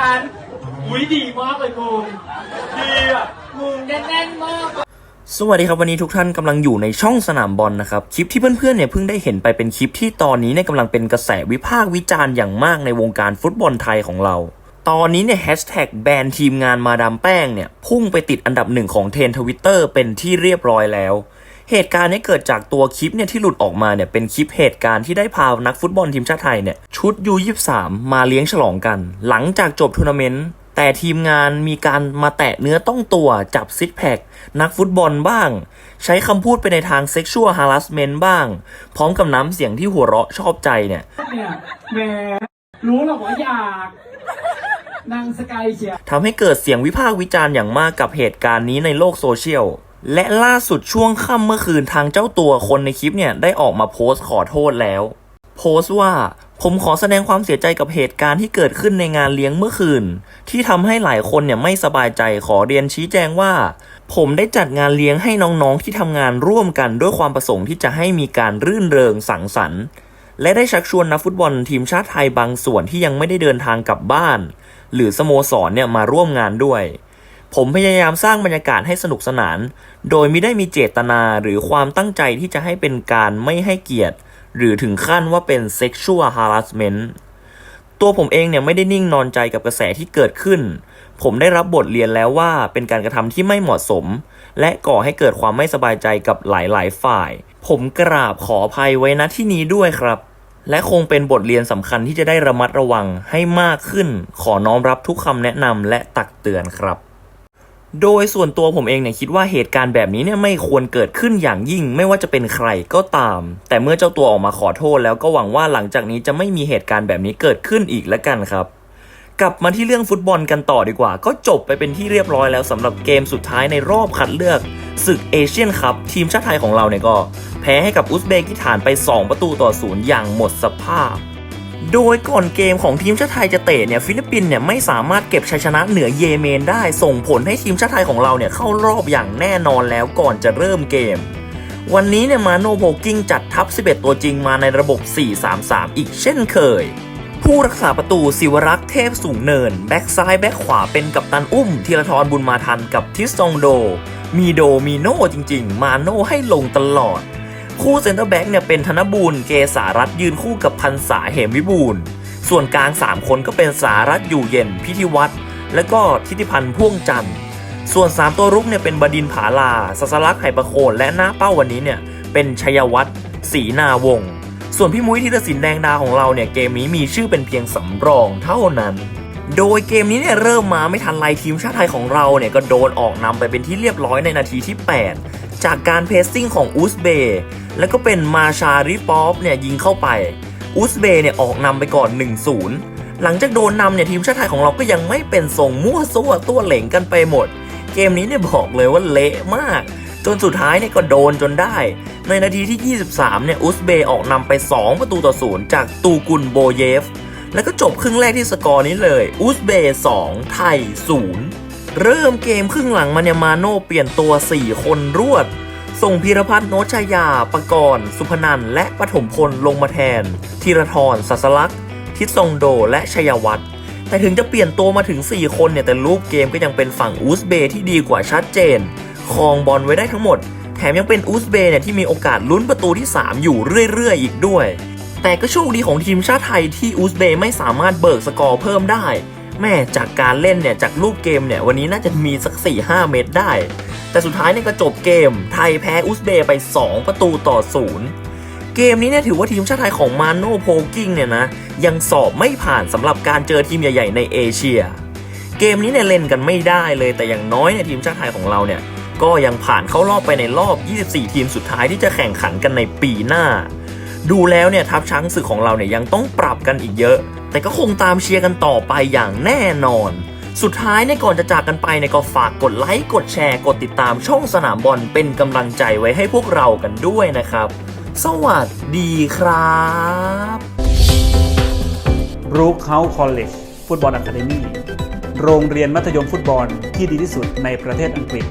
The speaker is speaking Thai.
ฉันอุ้ยดีมากเลยมึงดีอะมึงแน่นๆมาก สวัสดีครับวันนี้ทุกท่านกำลังอยู่ในช่องสนามบอลนะครับ คลิปที่เพื่อนๆเนี่ยเพิ่งได้เห็นไปเป็นคลิปที่ตอนนี้เนี่ยกำลังเป็นกระแสวิพากษ์วิจารณ์อย่างมากในวงการฟุตบอลไทยของเรา ตอนนี้เนี่ยแฮชแท็กแบนทีมงานมาดามแป้งเนี่ยพุ่งไปติดอันดับหนึ่งของเทรนทวิตเตอร์เป็นที่เรียบร้อยแล้ว เหตุการณ์นี้เกิดจากตัวคลิปเนี่ยที่หลุดออกมาเนี่ยเป็นคลิปเหตุการณ์ที่ได้พานักฟุตบอลทีมชาติไทยเนี่ยชุดยู23มาเลี้ยงฉลองกัน หลังจากจบทัวร์นาเมนต์แต่ทีมงานมีการมาแตะเนื้อต้องตัวจับซิกแพคนักฟุตบอลบ้าง ใช้คำพูดไปในทางเซ็กชวลฮาร์ s สเมนต์บ้าง พร้อมกับน้ำเสียงที่หัวเราะชอบใจเนี่ยเนี่ยแหมรู้หรอกว่าอยากนางสกายเชียร์ทำให้เกิดเสียงวิพากษ์วิจารณ์อย่างมากกับเหตุการณ์นี้ในโลกโซเชียล และล่าสุดช่วงค่ำเมื่อคืนทางเจ้าตัวคนในคลิปเนี่ยได้ออกมาโพสต์ขอโทษแล้ว โพสต์ว่าผมขอแสดงความเสียใจกับเหตุการณ์ที่เกิดขึ้นในงานเลี้ยงเมื่อคืน ที่ทำให้หลายคนเนี่ยไม่สบายใจขอเรียนชี้แจงว่า ผมได้จัดงานเลี้ยงให้น้องๆที่ทำงานร่วมกันด้วยความประสงค์ที่จะให้มีการรื่นเริงสังสรรค์และได้ชักชวนนักฟุตบอลทีมชาติไทยบางส่วนที่ยังไม่ได้เดินทางกลับบ้าน หรือสโมสรเนี่ยมาร่วมงานด้วย ผมพยายามสร้างบรรยากาศให้สนุกสนาน โดยไม่ได้มีเจตนาหรือความตั้งใจที่จะให้เป็นการไม่ให้เกียรติ หรือถึงขั้นว่าเป็น sexual harassment ตัวผมเองเนี่ยไม่ได้นิ่งนอนใจกับกระแสที่เกิดขึ้น ผมได้รับบทเรียนแล้วว่าเป็นการกระทำที่ไม่เหมาะสม และก่อให้เกิดความไม่สบายใจกับหลายๆ ฝ่าย ผมกราบขออภัยไว้ณที่นี้ด้วยครับ และคงเป็นบทเรียนสำคัญที่จะได้ระมัดระวังให้มากขึ้น ขอน้อมรับทุกคำแนะนำและตักเตือนครับ โดยส่วนตัวผมเองเนี่ยคิดว่าเหตุการณ์แบบนี้เนี่ยไม่ควรเกิดขึ้นอย่างยิ่งไม่ว่าจะเป็นใครก็ตาม แต่เมื่อเจ้าตัวออกมาขอโทษแล้วก็หวังว่าหลังจากนี้จะไม่มีเหตุการณ์แบบนี้เกิดขึ้นอีกแล้วกันครับ กลับมาที่เรื่องฟุตบอลกันต่อดีกว่า ก็จบไปเป็นที่เรียบร้อยแล้วสำหรับเกมสุดท้ายในรอบคัดเลือกศึกเอเชียนคัพทีมชาติไทยของเราเนี่ยก็ แพ้ให้กับอุซเบกิสถานไป 2 ประตูต่อศูนย์อย่างหมดสภาพ โดยก่อนเกมของทีมชาติไทยจะเตะเนี่ยฟิลิปปินส์เนี่ยไม่สามารถเก็บชัยชนะเหนือเยเมนได้ส่งผลให้ทีมชาติไทยของเราเนี่ยเข้ารอบอย่างแน่นอนแล้วก่อนจะเริ่มเกม วันนี้เนี่ยมาโนโพกิ้งจัดทัพ 11 ตัวจริงมาในระบบ 4-3-3 อีกเช่นเคย ผู้รักษาประตูศิวรักษ์เทพสูงเนิน แบ็กซ้ายแบ็กขวาเป็นกัปตันอุ้มธีรทรบุญมาทันกับทิสซองโด มีโดมีโน่จริง ๆ มาโน่ให้ลงตลอด คู่เซนเตอร์แบ็กเนี่ยเป็นธนบูรณ์เกษารัตยืนคู่กับพันษาเหมวิบูลย์ส่วนกลาง 3 คนก็เป็นสารัตอยู่เย็นพิธิวัตรและก็ทิติพันธ์พ่วงจันทร์ส่วน 3 ตัวรุกเนี่ยเป็นบดินผาลาสัสลักไหประโคนและหน้าเป้าวันนี้เนี่ยเป็นชัยวัฒน์ศรีนาวงศ์ส่วนพี่มุ้ยธีรศิลป์แดงดาของเราเนี่ยเกมนี้มีชื่อเป็นเพียงสำรองเท่านั้น โดยเกมนี้เนี่ยเริ่มมาไม่ทันไรทีมชาติไทยของเราเนี่ยก็โดนออกนำไปเป็นที่เรียบร้อยในนาทีที่ 8 จากการเพสซิ่งของอุซเบย์แล้วก็เป็นมาชาริปอฟเนี่ยยิงเข้าไป อุซเบย์เนี่ยออกนำไปก่อน 1-0 หลังจากโดนนำเนี่ยทีมชาติไทยของเราก็ยังไม่เป็นทรงมั่วซั่วตัวเหล่งกันไปหมด เกมนี้เนี่ยบอกเลยว่าเละมาก จนสุดท้ายเนี่ยก็โดนจนได้ ในนาทีที่ 23 เนี่ยอุซเบย์ออกนำไป 2 ประตูต่อศูนย์จากตูกุลโบเยฟ แล้วก็จบครึ่งแรกที่สกอร์นี้เลย อุซเบย์2ไทย 0 เริ่มเกมครึ่งหลังมาเนี่ยมาโน่เปลี่ยนตัว 4 คนรวด ส่งพีรพัฒน์โนชายาปกรณ์ สุพนันและปฐมพลลงมาแทนธีรทรสัสลักษ์ทิศทรงโดและชัยวัฒน์แต่ถึงจะเปลี่ยนตัวมาถึง 4 คนเนี่ยแต่รูปเกมก็ยังเป็นฝั่งอุซเบย์ที่ดีกว่าชัดเจนครองบอลไว้ได้ทั้งหมด แถมยังเป็นอุซเบย์เนี่ยที่มีโอกาสลุ้นประตูที่ 3 อยู่เรื่อยๆ อีกด้วย แต่ก็โชคดีของทีมชาติไทยที่อุซเบย์ไม่สามารถเบิกสกอร์เพิ่มได้ แม่จากการเล่นเนี่ยจากรูปเกมเนี่ยวันนี้น่าจะมีสัก 4-5 เม็ดได้ แต่สุดท้ายเนี่ยก็จบเกม ไทยแพ้อุซเบย์ไป 2 ประตูต่อศูนย์เกมนี้เนี่ยถือว่าทีมชาติไทยของมาโนโพกิ้งเนี่ยนะยังสอบไม่ผ่านสำหรับการเจอทีมใหญ่ ๆ ในเอเชีย เกมนี้เนี่ยเล่นกันไม่ได้เลยแต่อย่างน้อยเนี่ยทีมชาติไทยของเราเนี่ยก็ยังผ่านเข้ารอบไปในรอบ 24 ทีมสุดท้ายที่จะแข่งขันกันในปีหน้า ดูแล้วเนี่ยทัพช้างศึกของเราเนี่ยยังต้องปรับกันอีกเยอะ แต่ก็คงตามเชียร์กันต่อไปอย่างแน่นอน สุดท้ายเนี่ยก่อนจะจากกันไปเนี่ยก็ฝากกดไลค์กดแชร์ กดติดตามช่องสนามบอลเป็นกำลังใจไว้ให้พวกเรากันด้วยนะครับ สวัสดีครับรูคเฮาคอลเลจฟุตบอลอะคาเดมีโรงเรียนมัธยมฟุตบอลที่ดีที่สุดในประเทศอังกฤษ